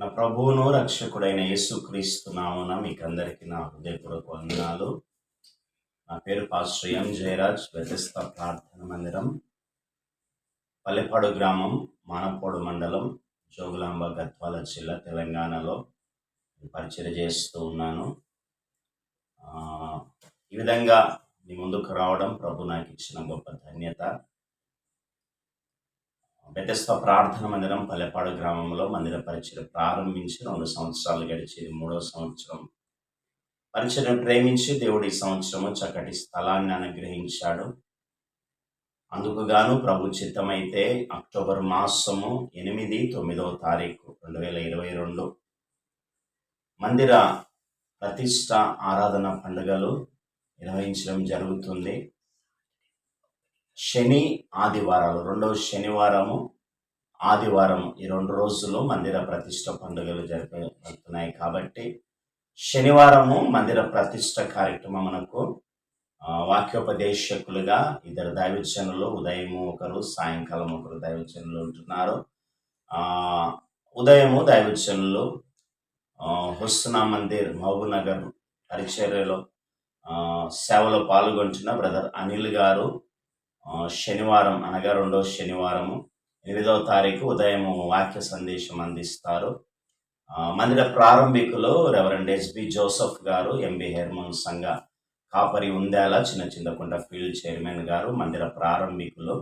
నా ప్రభువును రక్షకుడైన యేసుక్రీస్తు నామున మీకు అందరికీ నా హృదయపూర్వక వందనాలు. నా పేరు పాస్టర్ ఎం జయరాజ్ వ్యతిస్త ప్రార్థన మందిరం. పల్లెపాడు గ్రామం మానపోడు మండలం జోగులాంబ గద్వాల జిల్లా తెలంగాణలో పరిచయం చేస్తూ ఉన్నాను. ఈ విధంగా మీ ముందుకు రావడం ప్రభు నాకు ఇచ్చిన గొప్ప ధన్యత. బెతస్త ప్రార్థన మందిరం పల్లెపాడు గ్రామంలో మందిర పరిచయం ప్రారంభించి రెండు సంవత్సరాలు గడిచి మూడో సంవత్సరం. పరిచయం ప్రేమించి దేవుడి ఈ సంవత్సరము చక్కటి స్థలాన్ని అనుగ్రహించాడు. అందుకు గాను ప్రభు చిత్తమైతే అక్టోబర్ మాసము ఎనిమిది తొమ్మిదవ తారీఖు రెండు వేల ఇరవై రెండు మందిర ప్రతిష్ట ఆరాధన పండుగలు నిర్వహించడం జరుగుతుంది. శని ఆదివారాలు. రెండవ శనివారము ఆదివారం ఈ రెండు రోజులు మందిర ప్రతిష్ట పండుగలు జరుగుతున్నాయి కాబట్టి శనివారము మందిర ప్రతిష్ట కార్యక్రమమునకు మనకు వాక్యోపదేశకులుగా ఇద్దరు దైవజనులు ఉదయము ఒకరు సాయంకాలం ఒకరు దైవజనులు ఉంటున్నారు. ఉదయము దైవజనులు హుస్నా మందిర్ మహబూబ్ నగర్ పరిచర్యలో సేవలో పాల్గొంటున్న బ్రదర్ అనిల్ గారు శనివారం అనగా రెండో శనివారము ఎనిమిదవ తారీఖు ఉదయం వాక్య సందేశం అందిస్తారు. మందిర ప్రారంభికులు రెవరెండ్ ఎస్బి జోసఫ్ గారు ఎంబి హెర్మన్ సంఘ కాపరి ఉందేలా చిన్న చింతకుంట ఫీల్డ్ చైర్మన్ గారు మందిర ప్రారంభికులు.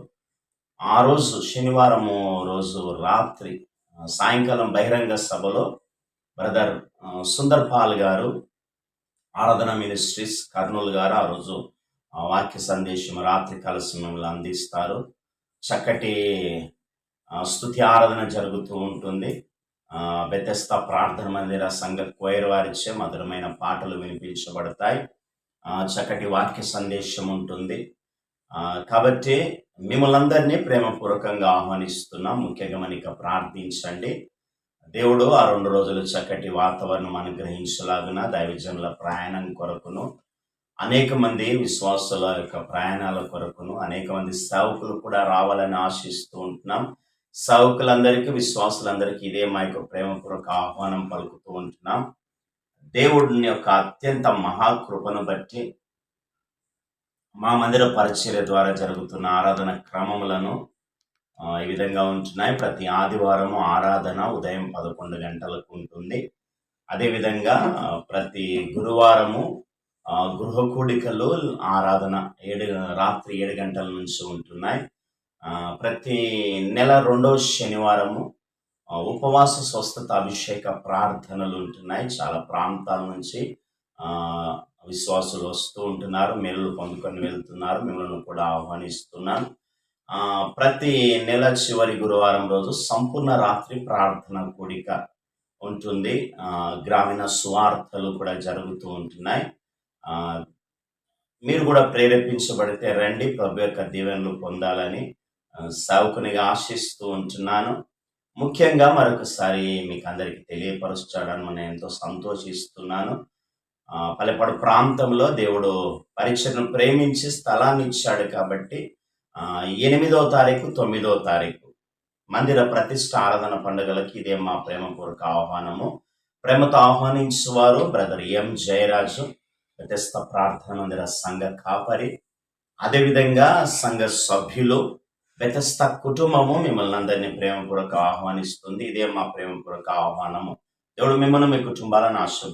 ఆ రోజు శనివారము రోజు రాత్రి సాయంకాలం బహిరంగ సభలో బ్రదర్ సుందర్పాల్ సుందర్ పాల్ గారు ఆరాధన మినిస్ట్రీస్ కర్నూలు గారు ఆ రోజు వాక్య సందేశం రాత్రికాల సమయంలో అందిస్తారు. చక్కటి స్థుతి స్తుతి ఆరాధన జరుగుతూ ఉంటుంది. ఆ, ప్రార్థన మందిర సంఘ కోయర్ వారిచే మధురమైన పాటలు వినిపించబడతాయి. చక్కటి వాక్య సందేశం ఉంటుంది. కాబట్టి మిమ్మల్ని అందరినీ ప్రేమపూర్వకంగా ఆహ్వానిస్తున్నాం. ముఖ్యంగా మనకి ప్రార్థించండి. దేవుడు ఆ రెండు రోజులు చక్కటి వాతావరణం అనుగ్రహించలాగున దైవజనుల ప్రయాణం కొరకును అనేక మంది విశ్వాసుల యొక్క ప్రయాణాల కొరకును అనేక మంది సేవకులు కూడా రావాలని ఆశిస్తూ ఉంటున్నాం. సేవకులందరికీ విశ్వాసులందరికీ ఇదే మా యొక్క ప్రేమపూర్వక ఆహ్వానం పలుకుతూ ఉంటున్నాం. దేవుడిని యొక్క అత్యంత మహాకృపను బట్టి మా మందిర పరిచర్య ద్వారా జరుగుతున్న ఆరాధన క్రమములను ఈ విధంగా ఉంటున్నాయి. ప్రతి ఆదివారము ఆరాధన ఉదయం పదకొండు గంటలకు ఉంటుంది. అదేవిధంగా ప్రతి గురువారము గృహ కూడికలు ఆరాధన ఏడు రాత్రి ఏడు గంటల నుంచి ఉంటున్నాయి. ప్రతి నెల రెండో శనివారము ఉపవాస స్వస్థత అభిషేక ప్రార్థనలు ఉంటున్నాయి. చాలా ప్రాంతాల నుంచి విశ్వాసులు వస్తూ ఉంటున్నారు. మేలు పొందుకొని వెళ్తున్నారు. మిమ్మల్ని కూడా ఆహ్వానిస్తున్నాను. ప్రతి నెల చివరి గురువారం రోజు సంపూర్ణ రాత్రి ప్రార్థన కూడిక ఉంటుంది. గ్రామీణ సువార్తలు కూడా జరుగుతూ ఉంటున్నాయి. మీరు కూడా ప్రేరేపించబడితే రండి ప్రభు యొక్క దీవెనలు పొందాలని సావుకునిగా ఆశిస్తూ ఉంటున్నాను. ముఖ్యంగా మరొకసారి మీకు అందరికీ తెలియపరుస్తాడని నేను ఎంతో సంతోషిస్తున్నాను. ఆ, పల్లెపాడు ప్రాంతంలో దేవుడు పరీక్షను ప్రేమించి స్థలాన్ని ఇచ్చాడు కాబట్టి ఎనిమిదో తారీఖు తొమ్మిదో తారీఖు. మందిర ప్రతిష్ట ఆరాధన పండుగలకి ఇదే మా ప్రేమపూర్వక ఆహ్వానము. ప్రేమతో ఆహ్వానించేవారు బ్రదర్ ఎం జయరాజు. ప్రతిష్ట ప్రార్థన మందిర సంఘ కాపరి అదేవిధంగా సంఘ సభ్యులు వ్యతస్థ కుటుంబము మిమ్మల్ని అందరినీ ప్రేమపూర్వక ఆహ్వానిస్తుంది ఇదే మా ప్రేమపూర్వక ఆహ్వానము దేవుడు మిమ్మల్ని మీ కుటుంబాలను ఆశీర్వదించును.